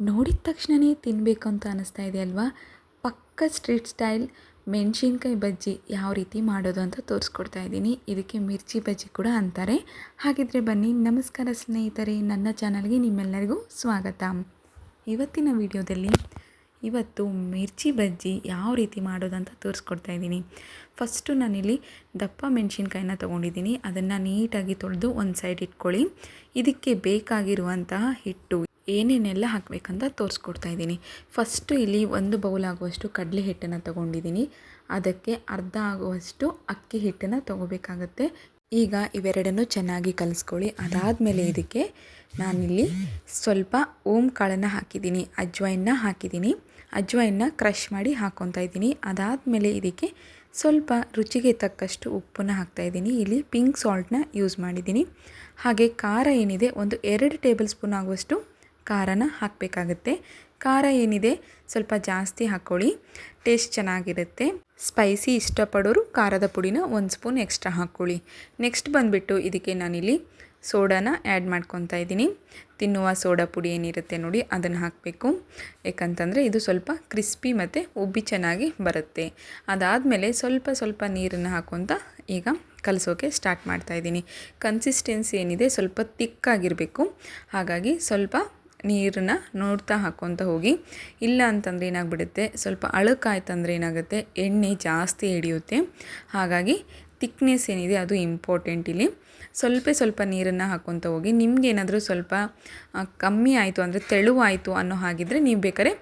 ನೋಡಿದ ತಕ್ಷಣವೇ ತಿನ್ನಬೇಕು ಅಂತ ಅನ್ನಿಸ್ತಾ ಇದೆ ಅಲ್ವಾ? ಪಕ್ಕ ಸ್ಟ್ರೀಟ್ ಸ್ಟೈಲ್, ಮೆಣಸಿನ್ಕಾಯಿ ಬಜ್ಜಿ ಯಾವ ರೀತಿ ಮಾಡೋದು ಅಂತ ತೋರಿಸ್ಕೊಡ್ತಾ ಇದ್ದೀನಿ. ಇದಕ್ಕೆ ಮಿರ್ಚಿ ಬಜ್ಜಿ ಕೂಡ ಅಂತಾರೆ. ಹಾಗಿದ್ರೆ ಬನ್ನಿ, ನಮಸ್ಕಾರ ಸ್ನೇಹಿತರೆ, ನನ್ನ ಚಾನಲ್ಗೆ ನಿಮ್ಮೆಲ್ಲರಿಗೂ ಸ್ವಾಗತ. ಇವತ್ತಿನ ವಿಡಿಯೋದಲ್ಲಿ ಇವತ್ತು ಮಿರ್ಚಿ ಬಜ್ಜಿ ಯಾವ ರೀತಿ ಮಾಡೋದು ಅಂತ ತೋರಿಸ್ಕೊಡ್ತಾ ಇದ್ದೀನಿ. ಫಸ್ಟು ನಾನಿಲ್ಲಿ ದಪ್ಪ ಮೆಣಸಿನ್ಕಾಯಿನ ತೊಗೊಂಡಿದ್ದೀನಿ. ಅದನ್ನು ನೀಟಾಗಿ ತೊಳೆದು ಒಂದು ಸೈಡ್ ಇಟ್ಕೊಳ್ಳಿ. ಇದಕ್ಕೆ ಬೇಕಾಗಿರುವಂತಹ ಹಿಟ್ಟು. ಏನೇನೆಲ್ಲ ಹಾಕಬೇಕಂತ ತೋರಿಸ್ಕೊಡ್ತಾ ಇದ್ದೀನಿ. ಫಸ್ಟು ಇಲ್ಲಿ ಒಂದು ಬೌಲ್ ಆಗುವಷ್ಟು ಕಡಲೆ ಹಿಟ್ಟನ್ನು ತೊಗೊಂಡಿದ್ದೀನಿ. ಅದಕ್ಕೆ ಅರ್ಧ ಆಗುವಷ್ಟು ಅಕ್ಕಿ ಹಿಟ್ಟನ್ನು ತೊಗೋಬೇಕಾಗತ್ತೆ. ಈಗ ಇವೆರಡನ್ನು ಚೆನ್ನಾಗಿ ಕಲಿಸ್ಕೊಳ್ಳಿ. ಅದಾದಮೇಲೆ ಇದಕ್ಕೆ ನಾನಿಲ್ಲಿ ಸ್ವಲ್ಪ ಓಂ ಕಾಳನ್ನು ಹಾಕಿದ್ದೀನಿ. ಅಜ್ವಾಯನ್ನ ಹಾಕಿದ್ದೀನಿ. ಅಜ್ವಾಯನ್ನ ಕ್ರಷ್ ಮಾಡಿ ಹಾಕೊತಾ ಇದ್ದೀನಿ. ಅದಾದಮೇಲೆ ಇದಕ್ಕೆ ಸ್ವಲ್ಪ ರುಚಿಗೆ ತಕ್ಕಷ್ಟು ಉಪ್ಪನ್ನು ಹಾಕ್ತಾಯಿದ್ದೀನಿ ಇಲ್ಲಿ ಪಿಂಕ್ ಸಾಲ್ಟ್ನ ಯೂಸ್ ಮಾಡಿದ್ದೀನಿ. ಹಾಗೆ ಖಾರ ಏನಿದೆ, ಒಂದು ಎರಡು ಟೇಬಲ್ ಸ್ಪೂನ್ ಆಗುವಷ್ಟು ಖಾರನ ಹಾಕಬೇಕಾಗತ್ತೆ. ಖಾರ ಏನಿದೆ? ಸ್ವಲ್ಪ ಜಾಸ್ತಿ ಹಾಕ್ಕೊಳ್ಳಿ ಟೇಸ್ಟ್ ಚೆನ್ನಾಗಿರುತ್ತೆ. ಸ್ಪೈಸಿ ಇಷ್ಟಪಡೋರು ಖಾರದ ಪುಡಿನ ಒಂದು ಸ್ಪೂನ್ ಎಕ್ಸ್ಟ್ರಾ ಹಾಕ್ಕೊಳ್ಳಿ ನೆಕ್ಸ್ಟ್ ಬಂದುಬಿಟ್ಟು ಇದಕ್ಕೆ ನಾನಿಲ್ಲಿ ಸೋಡಾನ ಆ್ಯಡ್ ಮಾಡ್ಕೊತಾ ಇದ್ದೀನಿ. ತಿನ್ನುವ ಸೋಡಾ ಪುಡಿ ಏನಿರುತ್ತೆ ನೋಡಿ ಅದನ್ನು ಹಾಕಬೇಕು. ಯಾಕಂತಂದರೆ ಇದು ಸ್ವಲ್ಪ ಕ್ರಿಸ್ಪಿ ಮತ್ತು ಉಬ್ಬಿ ಚೆನ್ನಾಗಿ ಬರುತ್ತೆ. ಅದಾದಮೇಲೆ ಸ್ವಲ್ಪ ಸ್ವಲ್ಪ ನೀರನ್ನು ಹಾಕೊತ ಈಗ ಕಲಸೋಕೆ ಸ್ಟಾರ್ಟ್ ಮಾಡ್ತಾಯಿದ್ದೀನಿ ಕನ್ಸಿಸ್ಟೆನ್ಸಿ ಏನಿದೆ ಸ್ವಲ್ಪ ತಿಕ್ಕಾಗಿರಬೇಕು. ಹಾಗಾಗಿ ಸ್ವಲ್ಪ ನೀರನ್ನ ನೋಡ್ತಾ ಹಾಕ್ಕೊತ ಹೋಗಿ. ಇಲ್ಲ ಅಂತಂದರೆ ಏನಾಗ್ಬಿಡುತ್ತೆ? ಸ್ವಲ್ಪ ಅಳುಕಾಯ್ತಂದ್ರೆ ಏನಾಗುತ್ತೆ? ಎಣ್ಣೆ ಜಾಸ್ತಿ ಹಿಡಿಯುತ್ತೆ. ಹಾಗಾಗಿ ತಿಕ್ನೆಸ್ ಏನಿದೆ ಅದು ಇಂಪಾರ್ಟೆಂಟ್ ಇಲ್ಲಿ. ಸ್ವಲ್ಪ ಸ್ವಲ್ಪ ನೀರನ್ನು ಹಾಕ್ಕೊತ ಹೋಗಿ. ನಿಮ್ಗೆ ಏನಾದರೂ ಸ್ವಲ್ಪ ಕಮ್ಮಿ ಆಯಿತು ಅಂದರೆ ತೆಳುವಾಯಿತು ಅನ್ನೋ ಹಾಗಿದ್ರೆ ನೀವು ಬೇಕಾದ್ರೆ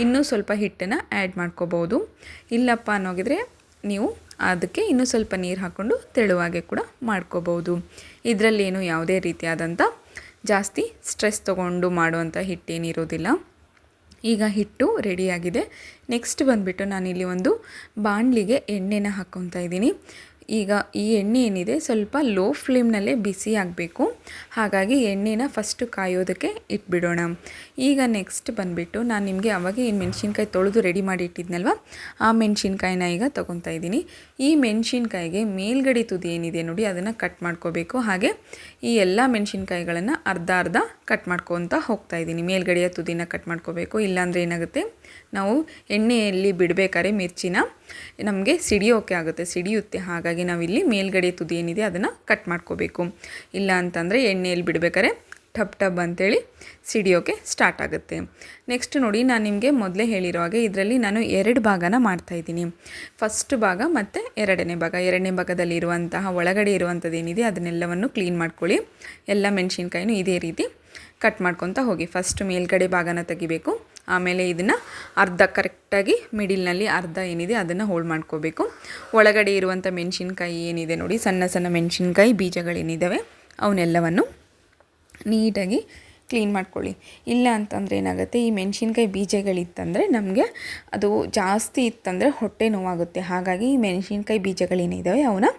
ಇನ್ನೂ ಸ್ವಲ್ಪ ಹಿಟ್ಟನ್ನು ಆ್ಯಡ್ ಮಾಡ್ಕೋಬೋದು. ಇಲ್ಲಪ್ಪ ಅನ್ನೋಗಿದ್ರೆ ನೀವು ಅದಕ್ಕೆ ಇನ್ನೂ ಸ್ವಲ್ಪ ನೀರು ಹಾಕ್ಕೊಂಡು ತೆಳುವಾಗೆ ಕೂಡ ಮಾಡ್ಕೋಬೋದು. ಇದರಲ್ಲೇನು ಯಾವುದೇ ರೀತಿಯಾದಂಥ ಜಾಸ್ತಿ ಸ್ಟ್ರೆಸ್ ತೊಗೊಂಡು ಮಾಡುವಂಥ ಹಿಟ್ಟೇನಿರೋದಿಲ್ಲ ಈಗ ಹಿಟ್ಟು ರೆಡಿಯಾಗಿದೆ. ನೆಕ್ಸ್ಟ್ ಬಂದುಬಿಟ್ಟು ನಾನಿಲ್ಲಿ ಒಂದು ಬಾಣಲಿಗೆ ಎಣ್ಣೆನ ಹಾಕ್ಕೊತಾ ಇದ್ದೀನಿ. ಈಗ ಈ ಎಣ್ಣೆ ಏನಿದೆ ಸ್ವಲ್ಪ ಲೋ ಫ್ಲೇಮ್ನಲ್ಲೇ ಬಿಸಿ ಆಗಬೇಕು. ಹಾಗಾಗಿ ಎಣ್ಣೆನ ಫಸ್ಟು ಕಾಯೋದಕ್ಕೆ ಇಟ್ಬಿಡೋಣ. ಈಗ ನೆಕ್ಸ್ಟ್ ಬಂದುಬಿಟ್ಟು ನಾನು ನಿಮಗೆ ಅವಾಗ ಏನು ಮೆಣಸಿನ್ಕಾಯಿ ತೊಳೆದು ರೆಡಿ ಮಾಡಿ ಇಟ್ಟಿದ್ನಲ್ವ ಆ ಮೆಣಸಿನ್ಕಾಯಿನ ಈಗ ತೊಗೊತಾ ಇದ್ದೀನಿ. ಈ ಮೆಣಸಿನ್ಕಾಯಿಗೆ ಮೇಲ್ಗಡೆ ತುದಿ ಏನಿದೆ ನೋಡಿ ಅದನ್ನು ಕಟ್ ಮಾಡ್ಕೋಬೇಕು. ಹಾಗೆ ಈ ಎಲ್ಲ ಮೆಣಸಿನ್ಕಾಯಿಗಳನ್ನು ಅರ್ಧ ಅರ್ಧ ಕಟ್ ಮಾಡ್ಕೊತ ಹೋಗ್ತಾ ಇದ್ದೀನಿ. ಮೇಲ್ಗಡೆಯ ತುದಿನ ಕಟ್ ಮಾಡ್ಕೋಬೇಕು. ಇಲ್ಲಾಂದರೆ ಏನಾಗುತ್ತೆ? ನಾವು ಎಣ್ಣೆಯಲ್ಲಿ ಬಿಡಬೇಕಾದ್ರೆ ಮಿರ್ಚಿನ ನಮಗೆ ಸಿಡಿಯೋಕೆ ಆಗುತ್ತೆ, ಸಿಡಿಯುತ್ತೆ. ಹಾಗಾಗಿ ನಾವಿಲ್ಲಿ ಮೇಲ್ಗಡೆ ತುದಿ ಏನಿದೆ ಅದನ್ನು ಕಟ್ ಮಾಡ್ಕೋಬೇಕು. ಇಲ್ಲ ಅಂತಂದರೆ ಎಣ್ಣೆಯಲ್ಲಿ ಬಿಡಬೇಕಾದ್ರೆ ಟಪ್ ಟಬ್ ಅಂತೇಳಿ ಸಿಡಿಯೋಕೆ ಸ್ಟಾರ್ಟ್ ಆಗುತ್ತೆ. ನೆಕ್ಸ್ಟ್ ನೋಡಿ ನಾನು ನಿಮಗೆ ಮೊದಲೇ ಹೇಳಿರೋ ಹಾಗೆ ಇದರಲ್ಲಿ ನಾನು ಎರಡು ಭಾಗನ ಮಾಡ್ತಾಯಿದ್ದೀನಿ ಫಸ್ಟ್ ಭಾಗ ಮತ್ತು ಎರಡನೇ ಭಾಗ. ಎರಡನೇ ಭಾಗದಲ್ಲಿ ಇರುವಂತಹ ಒಳಗಡೆ ಇರುವಂಥದ್ದು ಏನಿದೆ ಅದನ್ನೆಲ್ಲವನ್ನು ಕ್ಲೀನ್ ಮಾಡ್ಕೊಳ್ಳಿ. ಎಲ್ಲ ಮೆಣಸಿನ್ಕಾಯಿನೂ ಇದೇ ರೀತಿ ಕಟ್ ಮಾಡ್ಕೊತ ಹೋಗಿ. ಫಸ್ಟ್ ಮೇಲ್ಗಡೆ ಭಾಗನ ತೆಗಿಬೇಕು. ಆಮೇಲೆ ಇದನ್ನು ಅರ್ಧ ಕರೆಕ್ಟಾಗಿ ಮಿಡಿಲ್ನಲ್ಲಿ ಅರ್ಧ ಏನಿದೆ ಅದನ್ನು ಹೋಲ್ಡ್ ಮಾಡ್ಕೋಬೇಕು. ಒಳಗಡೆ ಇರುವಂಥ ಮೆಣಸಿನ್ಕಾಯಿ ಏನಿದೆ ನೋಡಿ, ಸಣ್ಣ ಸಣ್ಣ ಮೆಣಸಿನ್ಕಾಯಿ ಬೀಜಗಳೇನಿದ್ದಾವೆ ಅವನ್ನೆಲ್ಲವನ್ನು ನೀಟಾಗಿ ಕ್ಲೀನ್ ಮಾಡ್ಕೊಳ್ಳಿ. ಇಲ್ಲ ಅಂತಂದರೆ ಏನಾಗುತ್ತೆ, ಈ ಮೆಣಸಿನ್ಕಾಯಿ ಬೀಜಗಳಿತ್ತಂದರೆ ನಮಗೆ ಅದು ಜಾಸ್ತಿ ಇತ್ತಂದರೆ ಹೊಟ್ಟೆ ನೋವಾಗುತ್ತೆ. ಹಾಗಾಗಿ ಈ ಮೆಣಸಿನ್ಕಾಯಿ ಬೀಜಗಳೇನಿದ್ದಾವೆ ಅವನ್ನ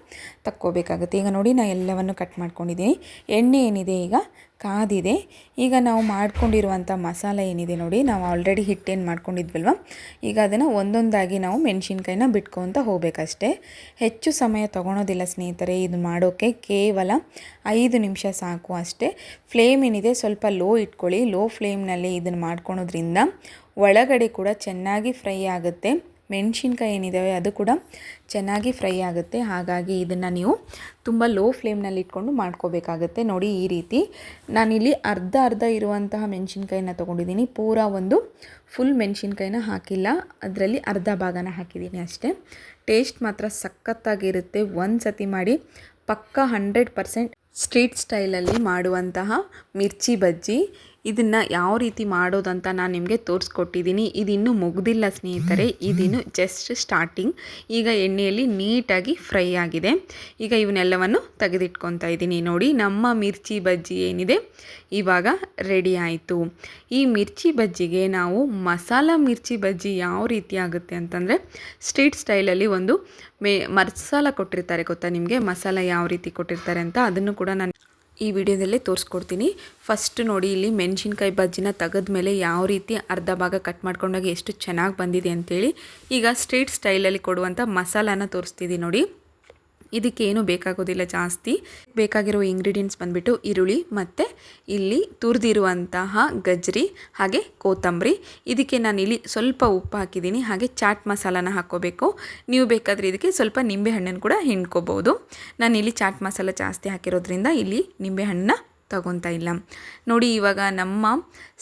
ತಕ್ಕೋಬೇಕಾಗುತ್ತೆ. ಈಗ ನೋಡಿ ನಾನು ಎಲ್ಲವನ್ನು ಕಟ್ ಮಾಡ್ಕೊಂಡಿದ್ದೀನಿ. ಎಣ್ಣೆ ಏನಿದೆ ಈಗ ಕಾದಿದೆ. ಈಗ ನಾವು ಮಾಡ್ಕೊಂಡಿರುವಂಥ ಮಸಾಲ ಏನಿದೆ ನೋಡಿ, ನಾವು ಆಲ್ರೆಡಿ ಹಿಟ್ಟೇನು ಮಾಡ್ಕೊಂಡಿದ್ವಲ್ವ? ಈಗ ಅದನ್ನು ಒಂದೊಂದಾಗಿ ನಾವು ಮೆಣಸಿನ್ಕಾಯಿನ ಬಿಟ್ಕೊತ ಹೋಗಬೇಕಷ್ಟೆ. ಹೆಚ್ಚು ಸಮಯ ತೊಗೊಳೋದಿಲ್ಲ ಸ್ನೇಹಿತರೆ, ಇದು ಮಾಡೋಕ್ಕೆ ಕೇವಲ ಐದು ನಿಮಿಷ ಸಾಕು ಅಷ್ಟೇ. ಫ್ಲೇಮ್ ಏನಿದೆ ಸ್ವಲ್ಪ ಲೋ ಇಟ್ಕೊಳ್ಳಿ. ಲೋ ಫ್ಲೇಮ್ನಲ್ಲಿ ಇದನ್ನು ಮಾಡ್ಕೊಳೋದ್ರಿಂದ ಒಳಗಡೆ ಕೂಡ ಚೆನ್ನಾಗಿ ಫ್ರೈ ಆಗುತ್ತೆ. ಮೆಣಸಿನ್ಕಾಯಿ ಏನಿದ್ದಾವೆ ಅದು ಕೂಡ ಚೆನ್ನಾಗಿ ಫ್ರೈ ಆಗುತ್ತೆ. ಹಾಗಾಗಿ ಇದನ್ನು ನೀವು ತುಂಬ ಲೋ ಫ್ಲೇಮ್ನಲ್ಲಿ ಇಟ್ಕೊಂಡು ಮಾಡ್ಕೋಬೇಕಾಗತ್ತೆ. ನೋಡಿ ಈ ರೀತಿ. ನಾನಿಲ್ಲಿ ಅರ್ಧ ಅರ್ಧ ಇರುವಂತಹ ಮೆಣಸಿನ್ಕಾಯಿನ ತೊಗೊಂಡಿದ್ದೀನಿ. ಪೂರ ಒಂದು ಫುಲ್ ಮೆಣಸಿನ್ಕಾಯಿನ ಹಾಕಿಲ್ಲ. ಅದರಲ್ಲಿ ಅರ್ಧ ಭಾಗನ ಹಾಕಿದ್ದೀನಿ ಅಷ್ಟೇ. ಟೇಸ್ಟ್ ಮಾತ್ರ ಸಖತ್ತಾಗಿರುತ್ತೆ. ಒಂದು ಸತಿ ಮಾಡಿ ಪಕ್ಕ ಹಂಡ್ರೆಡ್ ಪರ್ಸೆಂಟ್ ಸ್ಟ್ರೀಟ್ ಸ್ಟೈಲಲ್ಲಿ ಮಾಡುವಂತಹ ಮಿರ್ಚಿ ಬಜ್ಜಿ. ಇದನ್ನು ಯಾವ ರೀತಿ ಮಾಡೋದಂತ ನಾನು ನಿಮಗೆ ತೋರಿಸ್ಕೊಟ್ಟಿದ್ದೀನಿ ಇದಿನ್ನೂ ಮುಗ್ದಿಲ್ಲ ಸ್ನೇಹಿತರೆ, ಇದಿನ್ನು ಜಸ್ಟ್ ಸ್ಟಾರ್ಟಿಂಗ್ ಈಗ ಎಣ್ಣೆಯಲ್ಲಿ ನೀಟಾಗಿ ಫ್ರೈ ಆಗಿದೆ. ಈಗ ಇವನ್ನೆಲ್ಲವನ್ನು ತೆಗೆದಿಟ್ಕೊತಾ ಇದ್ದೀನಿ ನೋಡಿ. ನಮ್ಮ ಮಿರ್ಚಿ ಬಜ್ಜಿ ಏನಿದೆ? ಇವಾಗ ರೆಡಿ ಆಯಿತು. ಈ ಮಿರ್ಚಿ ಬಜ್ಜಿಗೆ ನಾವು ಮಸಾಲ ಮಿರ್ಚಿ ಬಜ್ಜಿ ಯಾವ ರೀತಿ ಆಗುತ್ತೆ ಅಂತಂದರೆ ಸ್ಟ್ರೀಟ್ ಸ್ಟೈಲಲ್ಲಿ ಒಂದು ಮೇ ಮಸಾಲ ಕೊಟ್ಟಿರ್ತಾರೆ ಗೊತ್ತಾ ನಿಮಗೆ? ಮಸಾಲ ಯಾವ ರೀತಿ ಕೊಟ್ಟಿರ್ತಾರೆ ಅಂತ ಅದನ್ನು ಕೂಡ ನಾನು ಈ ವಿಡಿಯೋದಲ್ಲೇ ತೋರಿಸ್ಕೊಡ್ತೀನಿ. ಫಸ್ಟ್ ನೋಡಿ ಇಲ್ಲಿ ಮೆಣಸಿನ್ಕಾಯಿ ಬಜ್ಜಿನ ತೆಗೆದ ಮೇಲೆ ಯಾವ ರೀತಿ ಅರ್ಧ ಭಾಗ ಕಟ್ ಮಾಡ್ಕೊಂಡಾಗ ಎಷ್ಟು ಚೆನ್ನಾಗಿ ಬಂದಿದೆ ಅಂತೇಳಿ. ಈಗ ಸ್ಟ್ರೀಟ್ ಸ್ಟೈಲಲ್ಲಿ ಕೊಡುವಂಥ ಮಸಾಲಾನ ತೋರಿಸ್ತಿದ್ದೀನಿ ನೋಡಿ. ಇದಕ್ಕೇನು ಬೇಕಾಗೋದಿಲ್ಲ ಜಾಸ್ತಿ. ಬೇಕಾಗಿರೋ ಇಂಗ್ರೀಡಿಯೆಂಟ್ಸ್ ಬಂದುಬಿಟ್ಟು ಈರುಳ್ಳಿ ಮತ್ತು ಇಲ್ಲಿ ತುರಿದಿರುವಂತಹ ಗಜ್ಜರಿ ಹಾಗೆ ಕೊತ್ತಂಬರಿ. ಇದಕ್ಕೆ ನಾನು ಇಲ್ಲಿ ಸ್ವಲ್ಪ ಉಪ್ಪು ಹಾಕಿದ್ದೀನಿ. ಹಾಗೆ ಚಾಟ್ ಮಸಾಲಾನ ಹಾಕ್ಕೋಬೇಕು. ನೀವು ಬೇಕಾದರೆ ಇದಕ್ಕೆ ಸ್ವಲ್ಪ ನಿಂಬೆಹಣ್ಣನ್ನು ಕೂಡ ಹಿಂಡ್ಕೋಬೋದು. ನಾನು ಇಲ್ಲಿ ಚಾಟ್ ಮಸಾಲ ಜಾಸ್ತಿ ಹಾಕಿರೋದ್ರಿಂದ ಇಲ್ಲಿ ನಿಂಬೆಹಣ್ಣನ್ನ ತಗೊತಾ ಇಲ್ಲ. ನೋಡಿ, ಇವಾಗ ನಮ್ಮ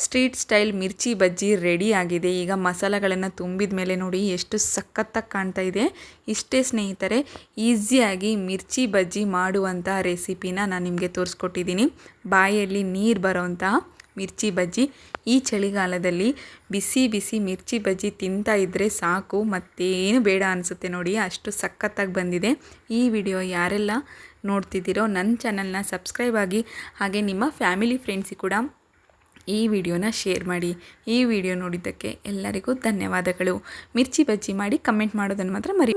street style mirchi bajji ready ಆಗಿದೆ. ಈಗ ಮಸಾಲೆಗಳನ್ನು ತುಂಬಿದ ಮೇಲೆ ನೋಡಿ, ಎಷ್ಟು ಸಖತ್ತಾಗಿ ಕಾಣ್ತಾ ಇದೆ. ಇಷ್ಟೇ ಸ್ನೇಹಿತರೆ, ಈಸಿಯಾಗಿ ಮಿರ್ಚಿ ಬಜ್ಜಿ ಮಾಡುವಂಥ ರೆಸಿಪಿನ ನಾನು ನಿಮಗೆ ತೋರಿಸ್ಕೊಟ್ಟಿದ್ದೀನಿ. ಬಾಯಲ್ಲಿ ನೀರು ಬರೋವಂತಹ ಮಿರ್ಚಿ ಬಜ್ಜಿ. ಈ ಚಳಿಗಾಲದಲ್ಲಿ ಬಿಸಿ ಬಿಸಿ ಮಿರ್ಚಿ ಬಜ್ಜಿ ತಿಂತಾ ಇದ್ದರೆ ಸಾಕು. ಮತ್ತೇನು ಬೇಡ ಅನಿಸುತ್ತೆ ನೋಡಿ, ಅಷ್ಟು ಸಖತ್ತಾಗಿ ಬಂದಿದೆ. ಈ ವಿಡಿಯೋ ಯಾರೆಲ್ಲ ನೋಡ್ತಿದ್ದೀರೋ ನನ್ನ ಚಾನಲ್ನ ಸಬ್ಸ್ಕ್ರೈಬ್ ಆಗಿ, ಹಾಗೆ ನಿಮ್ಮ ಫ್ಯಾಮಿಲಿ ಫ್ರೆಂಡ್ಸಿಗೆ ಕೂಡ ಈ ವಿಡಿಯೋನ ಶೇರ್ ಮಾಡಿ. ಈ ವಿಡಿಯೋ ನೋಡಿದ್ದಕ್ಕೆ ಎಲ್ಲರಿಗೂ ಧನ್ಯವಾದಗಳು. ಮಿರ್ಚಿ ಬಜ್ಜಿ ಮಾಡಿ ಕಮೆಂಟ್ ಮಾಡೋದನ್ನು ಮಾತ್ರ ಮರಿ